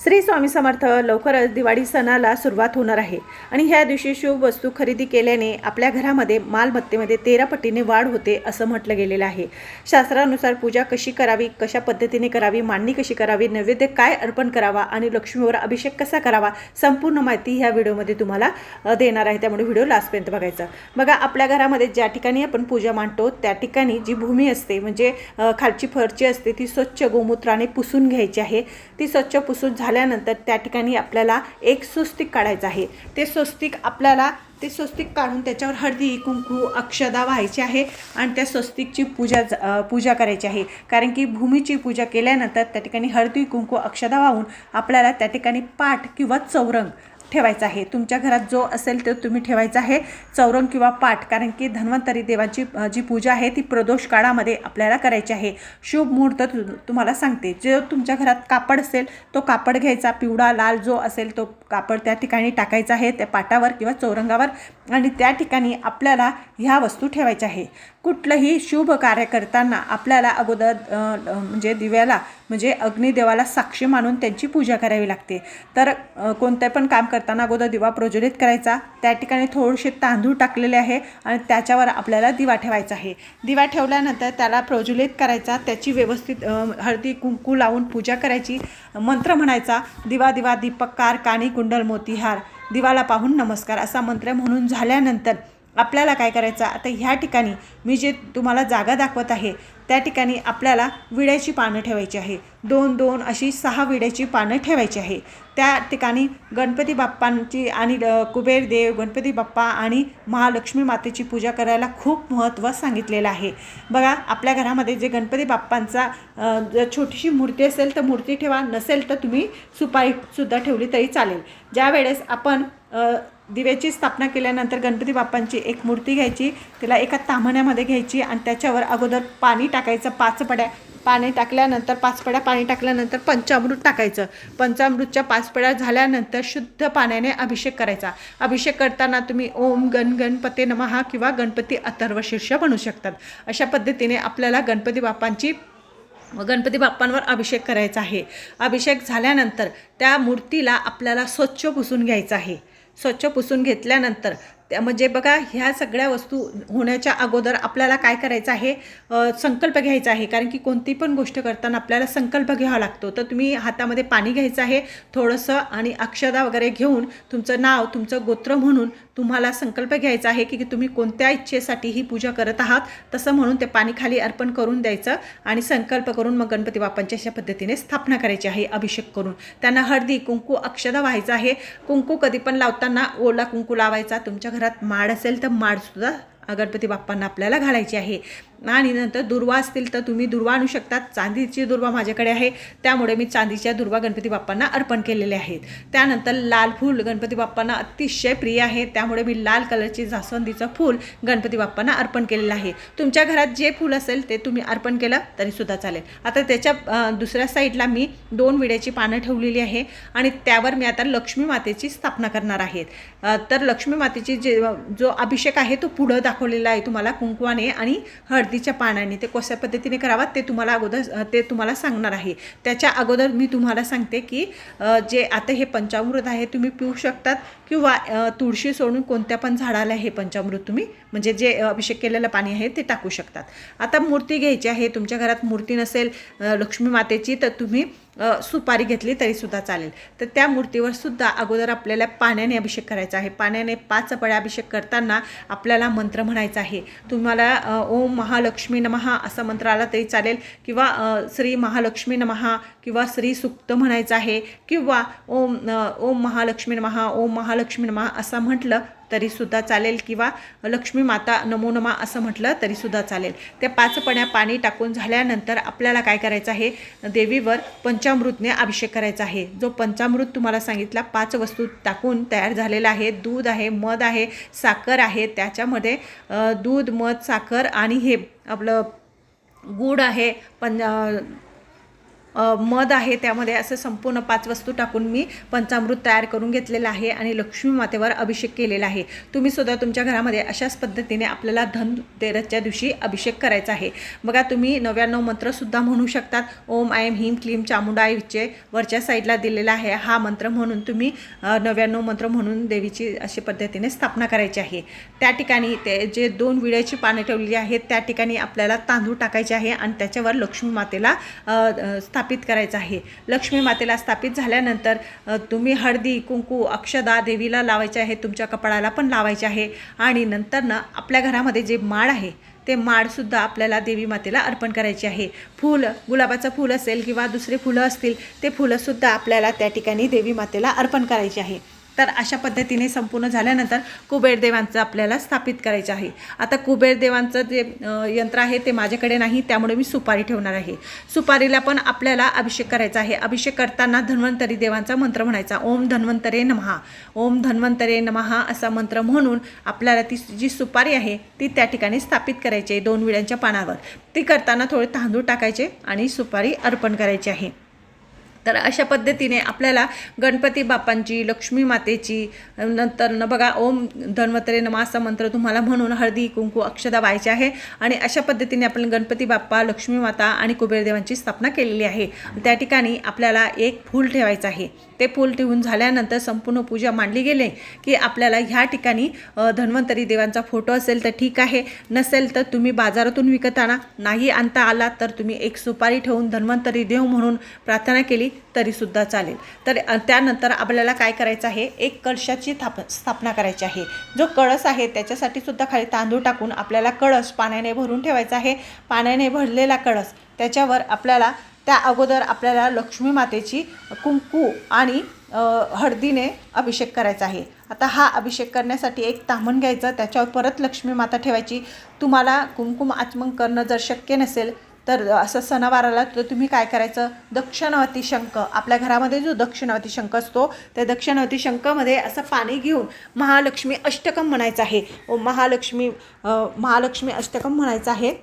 श्री स्वामी समर्थ लवकरच दिवाळी सणाला सुरुवात होणार आहे. आणि ह्या दिवशी शुभ वस्तू खरेदी केल्याने आपल्या घरामध्ये मालमत्तेमध्ये तेरा पटीने वाढ होते असं म्हटलं गेलेलं आहे. शास्त्रानुसार पूजा कशी करावी कशा पद्धतीने करावी मांडणी कशी करावी नैवेद्य काय अर्पण करावा आणि लक्ष्मीवर अभिषेक कसा करावा संपूर्ण माहिती ह्या व्हिडिओमध्ये तुम्हाला देणार आहे. त्यामुळे व्हिडिओ लास्टपर्यंत बघायचा. बघा आपल्या घरामध्ये ज्या ठिकाणी आपण पूजा मांडतो त्या ठिकाणी जी भूमी असते म्हणजे खालची फरची असते ती स्वच्छ गोमूत्राने पुसून घ्यायची आहे. ती स्वच्छ पुसून झाल्यानंतर त्या ठिकाणी आपल्याला एक स्वस्तिक काढायचं आहे. ते स्वस्तिक आपल्याला ते स्वस्तिक काढून त्याच्यावर हळदी कुंकू अक्षदा व्हायची आहे आणि त्या स्वस्तिकची पूजा ज- पूजा करायची आहे. कारण की भूमीची पूजा केल्यानंतर त्या ठिकाणी हळदी कुंकू अक्षदा वाहून आपल्याला त्या ठिकाणी पाठ किंवा चौरंग ठेवायचा आहे. तुमच्या घरात जो असेल तो तुम्ही ठेवायचा आहे. चौरंग किंवा पाठ कारण की धन्वंतरी देवाची जी पूजा आहे ती प्रदोष काळामध्ये आपल्याला करायची आहे. शुभ मुहूर्त तु तुम्हाला सांगते. जो तुमच्या घरात कापड असेल तो कापड घ्यायचा. पिवळा लाल जो असेल तो कापड त्या ठिकाणी टाकायचा आहे. त्या पाटावर किंवा चौरंगावर आणि त्या ठिकाणी आपल्याला ह्या वस्तू ठेवायच्या आहे. कुठलंही शुभ कार्य करताना आपल्याला अगोदर म्हणजे दिव्याला म्हणजे अग्निदेवाला साक्षी मानून त्यांची पूजा करावी लागते. तर कोणतं पण काम करताना अगोदर दिवा प्रज्वलित करायचा. त्या ठिकाणी थोडेसे तांदूळ टाकलेले आहे आणि त्याच्यावर आपल्याला दिवा ठेवायचा आहे. दिवा ठेवल्यानंतर त्याला प्रज्वलित करायचा. त्याची व्यवस्थित हळदी कुंकू लावून पूजा करायची. मंत्र म्हणायचा दिवा दिवा दीपक कार काणी कुंडल मोतीहार. दिवाला पाहून नमस्कार असा मंत्र म्हणून झाल्यानंतर आपल्याला काय करायचं? आता ह्या ठिकाणी मी जे तुम्हाला जागा दाखवत आहे त्या ठिकाणी आपल्याला विड्याची पानं ठेवायची आहे. दोन दोन अशी सहा विड्याची पानं ठेवायची आहे. त्या ठिकाणी गणपती बाप्पांची आणि कुबेर देव गणपती बाप्पा आणि महालक्ष्मी मातेची पूजा करायला खूप महत्त्व सांगितलेलं आहे. बघा आपल्या घरामध्ये जे गणपती बाप्पांचा जर छोटीशी मूर्ती असेल तर मूर्ती ठेवा नसेल तर तुम्ही सुपारीसुद्धा ठेवली तरी चालेल. ज्या वेळेस आपण दिव्याची स्थापना केल्यानंतर गणपती बाप्पांची एक मूर्ती घ्यायची तिला एका ताम्हण्यामध्ये घ्यायची आणि त्याच्यावर अगोदर पाणी टाकायचं पाच पड्या पाणी टाकल्यानंतर पाच पड्या पाणी टाकल्यानंतर पंचामृत टाकायचं. पंचामृतच्या पाच पड्या झाल्यानंतर शुद्ध पाण्याने अभिषेक करायचा. अभिषेक करताना तुम्ही ओम गण गणपते नमहा किंवा गणपती अथर्व शीर्ष बनू शकतात. अशा पद्धतीने आपल्याला गणपती बाप्पांची गणपती बाप्पांवर अभिषेक करायचा आहे. अभिषेक झाल्यानंतर त्या मूर्तीला आपल्याला स्वच्छ पुसून घ्यायचं आहे. स्वच्छ पुसून घेतल्यानंतर त्या म्हणजे बघा ह्या सगळ्या वस्तू होण्याच्या अगोदर आपल्याला काय करायचं आहे? संकल्प घ्यायचा आहे. कारण की कोणती पण गोष्ट करताना आपल्याला संकल्प घ्यावा लागतो. तर तुम्ही हातामध्ये पाणी घ्यायचं आहे थोडंसं आणि अक्षदा वगैरे घेऊन तुमचं नाव तुमचं गोत्र म्हणून तुम्हाला संकल्प घ्यायचा आहे की तुम्ही कोणत्या इच्छेसाठी ही पूजा करत आहात तसं म्हणून ते पाणी खाली अर्पण करून द्यायचं आणि संकल्प करून मग गणपती बाप्पांच्या अशा पद्धतीने स्थापना करायची आहे अभिषेक करून. त्यांना हळदी कुंकू अक्षदा व्हायचं आहे. कुंकू कधी पण लावताना ओला कुंकू लावायचा. तुमच्या घरात माड असेल तर माडसुद्धा गणपती बाप्पांना आपल्याला घालायची आहे. आणि नंतर दुर्वा असतील तर तुम्ही दुर्वा आणू शकतात. चांदीची दुर्वा माझ्याकडे आहे. त्यामुळे मी चांदीच्या दुर्वा गणपती बाप्पांना अर्पण केलेले आहेत. त्यानंतर लाल फूल गणपती बाप्पांना अतिशय प्रिय आहे. त्यामुळे मी लाल कलरची जास्वंदीचं फूल गणपती बाप्पांना अर्पण केलेलं आहे. तुमच्या घरात जे फूल असेल ते तुम्ही अर्पण केलं तरीसुद्धा चालेल. आता त्याच्या दुसऱ्या साईडला मी दोन विड्याची पानं ठेवलेली आहे. आणि त्यावर मी आता लक्ष्मी मातेची स्थापना करणार आहे. तर लक्ष्मी मातेची जे जो अभिषेक आहे तो पुढं दाखवलेला आहे तुम्हाला कुंकवाने आणि हळदीच्या पानाने. ते कशा पद्धतीने करावा ते तुम्हाला अगोदर ते तुम्हाला सांगणार आहे. त्याच्या अगोदर मी तुम्हाला सांगते की जे आता हे पंचामृत आहे तुम्ही पिऊ शकतात. किंवा तुळशी सोडून कोणत्या पण झाडाला हे पंचामृत तुम्ही म्हणजे जे अभिषेक केलेलं पाणी आहे ते टाकू शकतात. आता मूर्ती घ्यायची आहे तुमच्या घरात मूर्ती नसेल लक्ष्मी मातेची तर तुम्ही सुपारी घेतली तरीसुद्धा चालेल. तर त्या मूर्तीवर सुद्धा अगोदर आपल्याला पाण्याने अभिषेक करायचा आहे. पाण्याने पाच पळ्या अभिषेक करताना आपल्याला मंत्र म्हणायचा आहे. तुम्हाला ओम महालक्ष्मी नमहा असा मंत्र आला तरी चालेल किंवा श्री महालक्ष्मी नमहा किंवा श्री सुक्त म्हणायचं आहे किंवा ओम ओम महालक्ष्मी नमहा ओम महा महालक्ष्मी नमा असं म्हटलं तरीसुद्धा चालेल किंवा लक्ष्मी माता नमो नमा असं म्हटलं तरीसुद्धा चालेल. त्या पाच पण्या पाणी टाकून झाल्यानंतर आपल्याला काय करायचं आहे? देवीवर पंचामृतने अभिषेक करायचा आहे. जो पंचामृत तुम्हाला सांगितला पाच वस्तू टाकून तयार झालेला आहे. दूध आहे मध आहे साखर आहे. त्याच्यामध्ये दूध मध साखर आणि हे आपलं गूढ आहे पण मध आहे त्यामध्ये असं संपूर्ण पाच वस्तू टाकून मी पंचामृत तयार करून घेतलेलं आहे आणि लक्ष्मी मातेवर अभिषेक केलेला आहे. तुम्ही सुद्धा तुमच्या घरामध्ये अशाच पद्धतीने आपल्याला धनतेरसच्या दिवशी अभिषेक करायचा आहे. बघा तुम्ही नव्याण्णव मंत्रसुद्धा म्हणू शकतात. ओम आयम हिम क्लीम चामुंडाय विचे वरच्या साईडला दिलेला आहे. हा मंत्र म्हणून तुम्ही नव्याण्णव मंत्र म्हणून देवीची अशी पद्धतीने स्थापना करायची आहे. त्या ठिकाणी ते जे दोन विड्याची पाने ठेवलेली आहेत त्या ठिकाणी आपल्याला तांदूळ टाकायचे आहे आणि त्याच्यावर लक्ष्मी मातेला स्थाप स्थापित करायचं आहे. लक्ष्मी मातेला स्थापित झाल्यानंतर तुम्ही हळदी कुंकू अक्षदा देवीला लावायचे आहे तुमच्या कपाळाला पण लावायचे आहे. आणि नंतर ना आपल्या घरामध्ये जे माळ आहे ते माळसुद्धा आपल्याला देवी मातेला अर्पण करायचे आहे. फूल गुलाबाचं फूल असेल किंवा दुसरे फुलं असतील ते फुलंसुद्धा आपल्याला त्या ठिकाणी देवी मातेला अर्पण करायचे आहे. तर अशा पद्धतीने संपूर्ण झाल्यानंतर कुबेर देवांचं आपल्याला स्थापित करायचं आहे. आता कुबेर देवांचं जे यंत्र आहे ते माझ्याकडे नाही त्यामुळे मी सुपारी ठेवणार आहे. सुपारीला पण आपल्याला अभिषेक करायचा आहे. अभिषेक करताना धन्वंतरी देवांचा मंत्र म्हणायचा. ओम धन्वंतरे नमहा. ओम धन्वंतरे नमहा असा मंत्र म्हणून आपल्याला ती जी सुपारी आहे ती त्या ठिकाणी स्थापित करायची आहे दोन विड्यांच्या पानावर. ती करताना थोडे तांदूळ टाकायचे आणि सुपारी अर्पण करायची आहे. तर अशा पद्धतीने आपल्याला गणपती बाप्पांची लक्ष्मी मातेची नंतर न बघा ओम धन्वतरे नमासा मंत्र तुम्हाला म्हणून हळदी कुंकू अक्षदा व्हायचे आहे. आणि अशा पद्धतीने आपण गणपती बाप्पा लक्ष्मी माता आणि कुबेरदेवांची स्थापना केलेली आहे. त्या ठिकाणी आपल्याला एक फूल ठेवायचं आहे. ते फूल ठेवून झाल्यानंतर संपूर्ण पूजा मांडली गेले की आपल्याला ह्या ठिकाणी धन्वंतरी देवांचा फोटो असेल तर ठीक आहे. नसेल तर तुम्ही बाजारातून विकत आणा नाही आणता आला तर तुम्ही एक सुपारी ठेवून धन्वंतरी देव म्हणून प्रार्थना केली. तरीसुद्धा चालेल. तर त्यानंतर आपल्याला काय करायचं आहे? एक कळशाची थाप स्थापना करायची आहे. जो कळस आहे त्याच्यासाठी सुद्धा खाली तांदूळ टाकून आपल्याला कळस पाण्याने भरून ठेवायचा आहे. पाण्याने भरलेला कळस त्याच्यावर आपल्याला त्या अगोदर आपल्याला लक्ष्मी मातेची कुंकू आणि हळदीने अभिषेक करायचा आहे. आता हा अभिषेक करण्यासाठी एक तामण घ्यायचं त्याच्यावर परत लक्ष्मी माता ठेवायची. तुम्हाला कुंकुम आचमन करणं जर शक्य नसेल तर असं सणावाराला तर तुम्ही काय करायचं? दक्षिणावती शंख आपल्या घरामध्ये जो दक्षिणावती शंख असतो त्या दक्षिणावती शंखमध्ये असं पाणी घेऊन महालक्ष्मी अष्टकम म्हणायचं आहे. महालक्ष्मी महालक्ष्मी अष्टकम म्हणायचं आहे.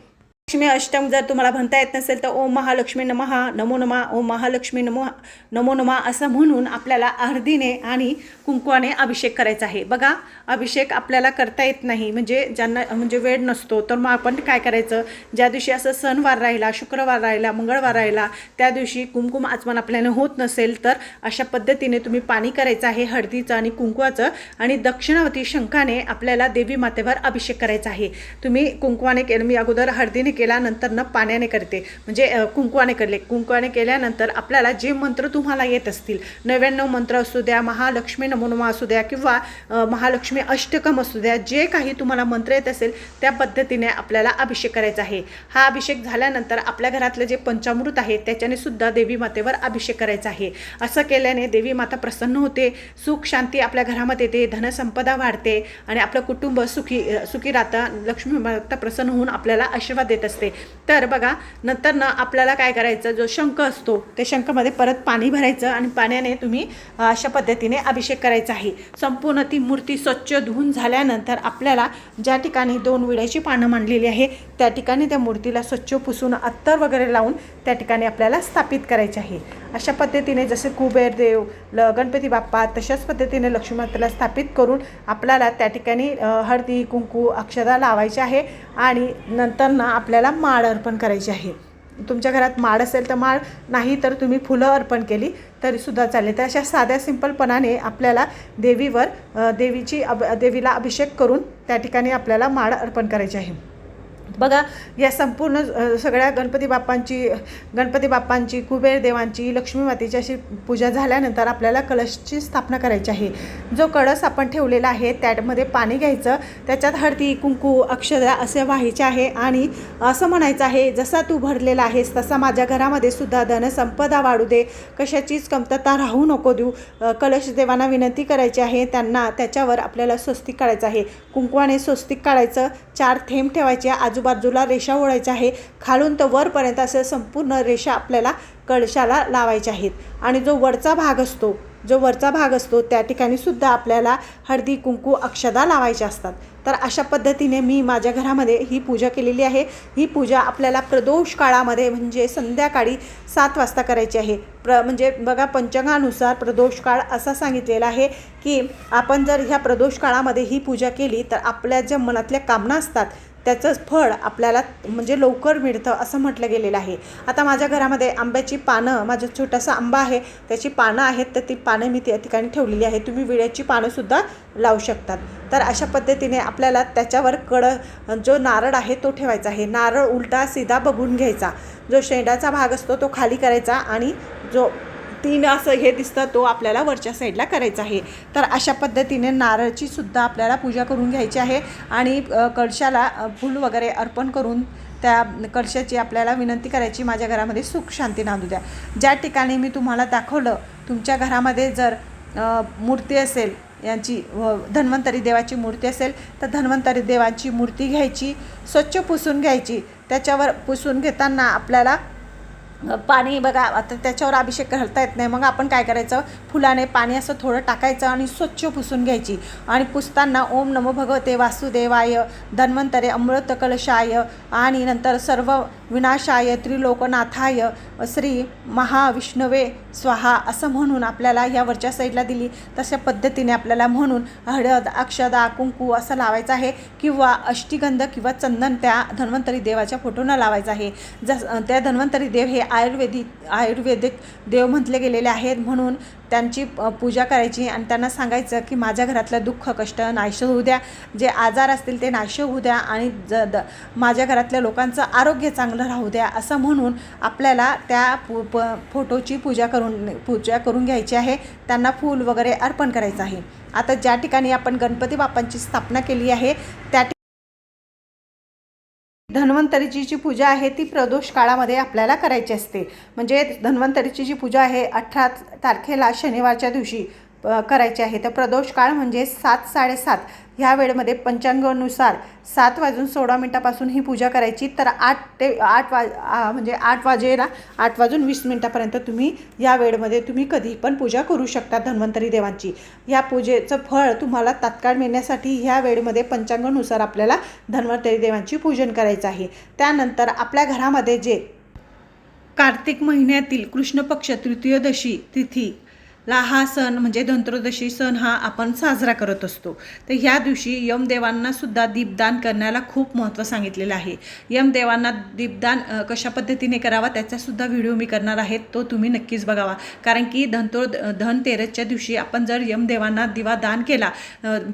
लक्ष्मी अष्टम जर तुम्हाला म्हणता येत नसेल तर ओम महालक्ष्मी नमहा नमो नमा ओम महालक्ष्मी नमो नमो नमा असं म्हणून आपल्याला अर्धीने आणि कुंकवाने अभिषेक करायचा आहे. बघा अभिषेक आपल्याला करता येत नाही. म्हणजे ज्यांना म्हणजे वेळ नसतो तर मग आपण काय करायचं? ज्या दिवशी असं सणवार राहिला शुक्रवार राहिला मंगळवार राहिला त्या दिवशी कुंकुम आचमन आपल्याला होत नसेल तर अशा पद्धतीने तुम्ही पाणी करायचं आहे हळदीचं आणि कुंकवाचं आणि दक्षिणावती शंखाने आपल्याला देवी मातेवर अभिषेक करायचा आहे. तुम्ही कुंकवाने केलं मी अगोदर हळदीने केलं केल्यानंतर न पाण्याने करते. म्हणजे कुंकवाने करले. कुंकवाने केल्यानंतर आपल्याला जे मंत्र तुम्हाला येत असतील नव्याण्णव मंत्र असू द्या महालक्ष्मी नमोनमा असू द्या किंवा महालक्ष्मी अष्टकम असू द्या जे काही तुम्हाला मंत्र येत असेल त्या पद्धतीने आपल्याला अभिषेक करायचा आहे. हा अभिषेक झाल्यानंतर आपल्या घरातलं जे पंचामृत आहे त्याच्याने सुद्धा देवी मातेवर अभिषेक करायचा आहे. असं केल्याने देवी माता प्रसन्न होते सुख शांती आपल्या घरामध्ये येते धनसंपदा वाढते आणि आपलं कुटुंब सुखी सुखी राहतं लक्ष्मी माता प्रसन्न होऊन आपल्याला आशीर्वाद देत असते. तर बघा नंतर ना आपल्याला काय करायचं जो शंख असतो त्या शंखामध्ये परत पाणी भरायचं आणि पाण्याने तुम्ही अशा पद्धतीने अभिषेक करायचा आहे. संपूर्ण ती मूर्ती स्वच्छ धुवून झाल्यानंतर आपल्याला ज्या ठिकाणी दोन विड्याची पानं मांडलेली आहे त्या ठिकाणी त्या मूर्तीला स्वच्छ पुसून अत्तर वगैरे लावून त्या ठिकाणी आपल्याला स्थापित करायचे आहे. अशा पद्धतीने जसे कुबेर देव ल गणपती बाप्पा तशाच पद्धतीने लक्ष्मीमातेला स्थापित करून आपल्याला त्या ठिकाणी हळदी कुंकू अक्षदा लावायचे आहे. आणि नंतर ना आपल्याला माळ अर्पण करायची आहे. तुमच्या घरात माळ असेल तर माळ नाही तर तुम्ही फुलं अर्पण केली तरीसुद्धा चालेल. तर अशा साध्या सिंपलपणाने आपल्याला देवीवर देवीची अब देवीला अभिषेक करून त्या ठिकाणी आपल्याला माळ अर्पण करायची आहे. बघा या संपूर्ण सगळ्या गणपती बाप्पांची गणपती बाप्पांची कुबेर देवांची लक्ष्मी मातेची अशी पूजा झाल्यानंतर आपल्याला कलशची स्थापना करायची आहे. जो कळस आपण ठेवलेला आहे त्यामध्ये पाणी घ्यायचं. त्याच्यात हळदी कुंकू अक्षरा असे व्हायचे आहे आणि असं म्हणायचं आहे जसा तू भरलेला आहेस तसा माझ्या घरामध्ये सुद्धा धनसंपदा वाढू दे. कशाचीच कमतरता राहू नको देऊ. कलश देवांना विनंती करायची आहे त्यांना त्याच्यावर आपल्याला स्वस्तिक काढायचं आहे. कुंकवाने स्वस्तिक काढायचं चार थेंब ठेवायचे. आजू आजूबाजूला रेषा ओढायच्या आहे. खालून तर वरपर्यंत असं संपूर्ण रेषा आपल्याला कळशाला लावायच्या आहेत. आणि जो वरचा भाग असतो जो वरचा भाग असतो त्या ठिकाणी सुद्धा आपल्याला हळदी कुंकू अक्षदा लावायच्या असतात. तर अशा पद्धतीने मी माझ्या घरामध्ये ही पूजा केलेली आहे. ही पूजा आपल्याला प्रदोष काळामध्ये म्हणजे संध्याकाळी सात वाजता करायची आहे. प्र म्हणजे बघा पंचांगानुसार प्रदोष काळ असा सांगितलेला आहे की आपण जर ह्या प्रदोष काळामध्ये ही पूजा केली तर आपल्या ज्या मनातल्या कामना असतात त्याचं फळ आपल्याला म्हणजे लवकर मिळतं असं म्हटलं गेलेलं आहे. आता माझ्या घरामध्ये आंब्याची पानं माझा छोटासा आंबा आहे त्याची पानं आहेत तर ती पानं मी त्या ठिकाणी ठेवलेली आहे. तुम्ही विड्याची पानंसुद्धा लावू शकतात. तर अशा पद्धतीने आपल्याला त्याच्यावर कड जो नारळ आहे तो ठेवायचा आहे. नारळ उलटा सीधा बघून घ्यायचा. जो शेंडाचा भाग असतो तो खाली करायचा आणि जो तीन असं हे दिसतं तो आपल्याला वरच्या साईडला करायचा आहे. तर अशा पद्धतीने नारळची सुद्धा आपल्याला पूजा करून घ्यायची आहे आणि कळशाला फूल वगैरे अर्पण करून त्या कळशाची आपल्याला विनंती करायची. माझ्या घरामध्ये सुख शांती नांदू द्या. ज्या ठिकाणी मी तुम्हाला दाखवलं तुमच्या घरामध्ये जर मूर्ती असेल यांची धन्वंतरी देवाची मूर्ती असेल तर धन्वंतरी देवाची मूर्ती घ्यायची स्वच्छ पुसून घ्यायची. त्याच्यावर पुसून घेताना आपल्याला पाणी बघा आता त्याच्यावर अभिषेक घालता येत नाही. मग आपण काय करायचं? फुलाने पाणी असं थोडं टाकायचं आणि स्वच्छ पुसून घ्यायची. आणि पुसताना ओम नमो भगवते वासुदेवाय धन्वंतरे अमृत कलशाय आणि नंतर सर्व विनाशाय त्रिलोकनाथाय श्री महाविष्णवे स्वाहा असं म्हणून आपल्याला या वरच्या साईडला दिली. तशा पद्धतीने आपल्याला म्हणून हळद अक्षदा कुंकू असं लावायचं आहे. किंवा अष्टीगंध किंवा चंदन त्या धन्वंतरी देवाच्या फोटोनं लावायचं आहे. जस त्या धन्वंतरी देव हे आयुर्वेदिक आयुर्वेदिक देव म्हटले गेलेले आहेत. म्हणून त्यांची पूजा करायची आणि त्यांना सांगायचं की माझ्या घरातलं दुःख कष्ट नाश होऊ द्या. जे आजार असतील ते नाश होऊ द्या आणि ज द माझ्या घरातल्या लोकांचं आरोग्य चांगलं राहू द्या असं म्हणून आपल्याला त्या पू प फोटोची पूजा करून पूजा करून घ्यायची आहे. त्यांना फूल वगैरे अर्पण करायचं आहे. आता ज्या ठिकाणी आपण गणपती बाप्पांची स्थापना केली आहे त्या धन्वंतरीची जी पूजा आहे ती प्रदोष काळामध्ये आपल्याला करायची असते. म्हणजे धन्वंतरीची जी पूजा आहे अठरा तारखेला शनिवारच्या दिवशी करायची आहे. तर प्रदोष काळ म्हणजे सात साडेसात. ह्या वेळेमध्ये पंचांगानुसार सात वाजून सोळा मिनटापासून ही पूजा करायची. तर आठ ते आठ वाज म्हणजे आठ वाजेला आठ वाजून वीस मिनटापर्यंत तुम्ही या वेळेमध्ये तुम्ही कधी पण पूजा करू शकता धन्वंतरी देवांची. या पूजेचं फळ तुम्हाला तात्काळ मिळण्यासाठी ह्या वेळेमध्ये पंचांगानुसार आपल्याला धन्वंतरी देवांची पूजन करायचं आहे. त्यानंतर आपल्या घरामध्ये जे कार्तिक महिन्यातील कृष्णपक्ष तृतीयदशी तिथी ला हा सण म्हणजे धनत्रयोदशी सण हा आपण साजरा करत असतो. तर ह्या दिवशी यमदेवांना सुद्धा दीपदान करण्याला खूप महत्त्व सांगितलेलं आहे. यमदेवांना दीपदान कशा पद्धतीने करावा त्याचासुद्धा व्हिडिओ मी करणार आहे तो तुम्ही नक्कीच बघावा. कारण की धनतो धनतेरसच्या दिवशी आपण जर यमदेवांना दिवा दान केला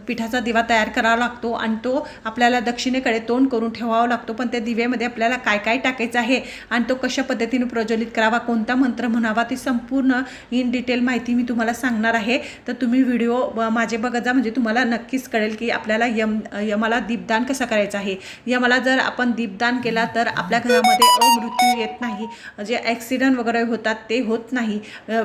पिठाचा दिवा तयार करावा लागतो आणि तो आपल्याला दक्षिणेकडे तोंड करून ठेवावा लागतो पण त्या दिव्यामध्ये आपल्याला काय काय टाकायचं आहे आणि तो कशा पद्धतीने प्रज्वलित करावा कोणता मंत्र म्हणावा ती संपूर्ण इन डिटेल माहिती मी तुम्हाला सांगणार आहे तर तुम्ही व्हिडिओ माझे बघत जा. म्हणजे तुम्हाला नक्कीच कळेल की आपल्याला यम यमाला दीपदान कसं करायचं आहे. यमाला जर आपण दीपदान केला तर आपल्या घरामध्ये अमृत्यू येत नाही. जे ॲक्सिडंट वगैरे होतात ते होत नाही.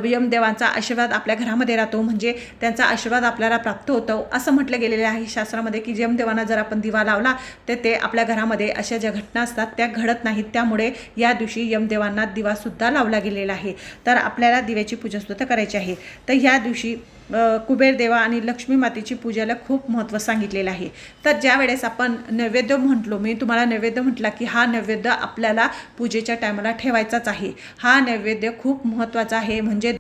यमदेवांचा आशीर्वाद आपल्या घरामध्ये राहतो. म्हणजे त्यांचा आशीर्वाद आपल्याला प्राप्त होतो. असं म्हटलं गेलेलं आहे शास्त्रामध्ये की यमदेवांना जर आपण दिवा लावला तर ते आपल्या घरामध्ये अशा ज्या घटना असतात त्या घडत नाहीत. त्यामुळे या दिवशी यमदेवांना दिवासुद्धा लावला गेलेला आहे. तर आपल्याला दिव्याची पूजासुद्धा करायची आहे. तर ह्या दिवशी कुबेर देवा आणि लक्ष्मी मातेची पूजेला खूप महत्त्व सांगितलेलं आहे. तर ज्या वेळेस आपण नैवेद्य म्हटलो मी तुम्हाला नैवेद्य म्हटला की हा नैवेद्य आपल्याला पूजेच्या टायमाला ठेवायचाच आहे. हा नैवेद्य खूप महत्त्वाचा आहे. म्हणजे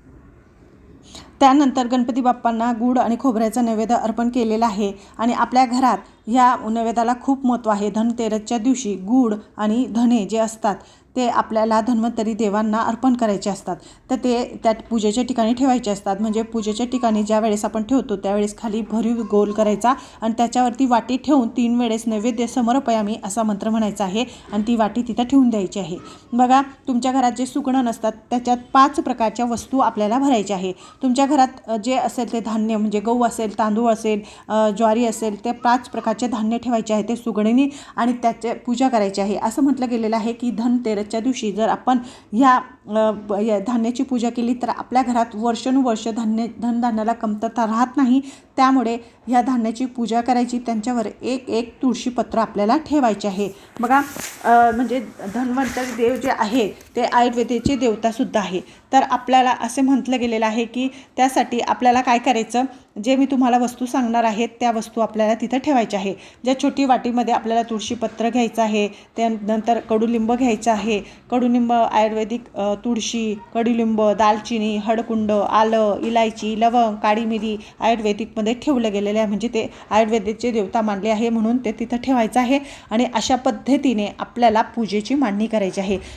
त्यानंतर गणपती बाप्पांना गूळ आणि खोबऱ्याचा नैवेद्य अर्पण केलेला आहे आणि आपल्या घरात ह्या नैवेद्याला खूप महत्त्व आहे. धनतेरसच्या दिवशी गूळ आणि धने जे असतात ते आपल्याला धन्वंतरी देवांना अर्पण करायचे असतात. तर ते त्या पूजेच्या ठिकाणी ठेवायचे असतात. म्हणजे पूजेच्या ठिकाणी ज्या वेळेस आपण ठेवतो त्यावेळेस खाली भरीव गोल करायचा आणि त्याच्यावरती वाटी ठेवून तीन वेळेस नैवेद्य समर्पयामी असा मंत्र म्हणायचा आहे आणि ती वाटी तिथं ठेवून द्यायची आहे. बघा तुमच्या घरात जे सुगणं नसतात त्याच्यात पाच प्रकारच्या वस्तू आपल्याला भरायच्या आहे. तुमच्या घरात जे असेल ते धान्य म्हणजे गहू असेल तांदूळ असेल ज्वारी असेल ते पाच प्रकारचे धान्य ठेवायचे आहे ते सुगणीने आणि त्याचे पूजा करायची आहे. असं म्हटलं गेलेलं आहे की धनतेरसच्या दिवशी जर आपण ह्या धान्याची पूजा केली तर आपल्या घरात वर्षानुवर्ष धान्य धनधान्याला कमतरता राहत नाही. त्यामुळे ह्या धान्याची पूजा करायची. त्यांच्यावर एक एक तुळशीपत्र आपल्याला ठेवायचे आहे. बघा म्हणजे धन्वंतरी देव जे आहे ते आयुर्वेदेचे देवतासुद्धा आहे. तर आपल्याला असे म्हटलं गेलेलं आहे की त्यासाठी आपल्याला काय करायचं? जे मी तुम्हाला वस्तू सांगणार आहेत त्या वस्तू आपल्याला तिथं ठेवायच्या आहे. ज्या छोटी वाटीमध्ये आपल्याला तुळशीपत्र घ्यायचं आहे त्यानंतर कडुलिंब घ्यायचं आहे. कडुलिंब आयुर्वेदिक तुळशी कडुलिंब दालचिनी हळकुंड आलं इलायची लवंग काळी मिरी आयुर्वेदिकमध्ये ठेवलं गेलेलं आहे. म्हणजे ते आयुर्वेदिकचे देवता मानले आहे म्हणून ते तिथं ठेवायचं आहे आणि अशा पद्धतीने आपल्याला पूजेची मांडणी करायची आहे.